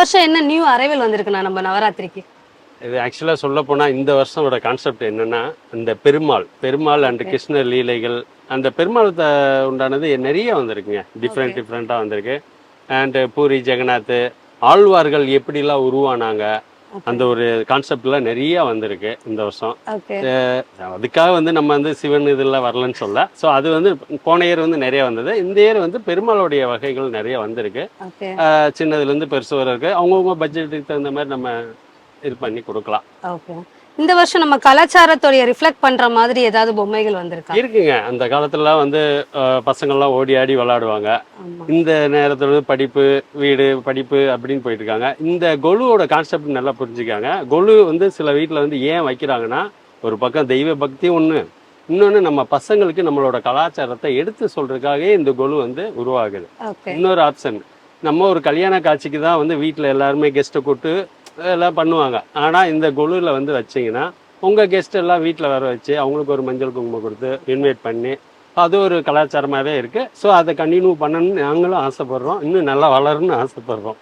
வருஷம் என்ன new arrival வந்திருக்குண்ணா நம்ம நவராத்திரிக்கு இது ஆக்சுவலாக சொல்ல போனால் இந்த வருஷமோட கான்செப்ட் என்னன்னா இந்த பெருமாள் பெருமாள் அண்ட் Okay. கிருஷ்ண லீலைகள் அந்த பெருமாள் உண்டானது நிறைய வந்திருக்குங்க டிஃப்ரெண்ட். டிஃப்ரெண்ட்டாக வந்திருக்கு அண்ட் பூரி ஜெகநாத் ஆழ்வார்கள் எப்படிலாம் உருவானாங்க அந்த ஒரு கான்செப்ட்லாம் நிறைய வந்திருக்கு இந்த வருஷம். அதுக்காக வந்து நம்ம வந்து சிவன் இதெல்லாம் வரலன்னு சொல்ல ஸோ அது வந்து போன இயர் வந்து நிறைய வந்தது. இந்த இயர் வந்து பெருமாளுடைய வகைகள் நிறைய வந்திருக்கு. சின்னதுலேருந்து பெருசு வரை இருக்கு அவங்கவுங்க பட்ஜெட்டுக்கு தகுந்த மாதிரி நம்ம இது பண்ணி கொடுக்கலாம். ஓகே இந்த வருஷம் நம்ம கலாச்சாரத்தோடைய ரிஃப்ளெக்ட் பண்ற மாதிரி ஏதாவது பொம்மைகள் வந்திருக்கா? இருக்குங்க. அந்த காலத்துலலாம் வந்து பசங்கள்லாம் ஓடி ஆடி விளையாடுவாங்க இந்த நேரத்துல படிப்பு வீடு படிப்பு அப்படின்னு போயிட்டு இருக்காங்க இந்த கொலுவோட கான்செப்ட் நல்லா புரிஞ்சுக்காங்க. கொலு வந்து சில வீட்டில் வந்து ஏன் வைக்கிறாங்கன்னா ஒரு பக்கம் தெய்வ பக்தி ஒன்று இன்னொன்று நம்ம பசங்களுக்கு நம்மளோட கலாச்சாரத்தை எடுத்து சொல்றதுக்காகவே இந்த கொலு வந்து உருவாகுது. இன்னொரு ஆப்ஷன் நம்ம ஒரு கல்யாண காட்சிக்கு தான் வந்து வீட்டில் எல்லாருமே கெஸ்ட்டை கூட்டு எல்லாம் பண்ணுவாங்க. ஆனால் இந்த குழுவில் வந்து வச்சீங்கன்னா உங்கள் கெஸ்ட் எல்லாம் வீட்டில் வர வச்சு அவங்களுக்கு ஒரு மஞ்சள் குங்குமம் கொடுத்து இன்வைட் பண்ணி அது ஒரு கலாச்சாரமாகவே இருக்குது ஸோ அதை கண்டினியூ பண்ணணும்னு நாங்களும் ஆசைப்படுறோம். இன்னும் நல்லா வளரணும்னு ஆசைப்பட்றோம்.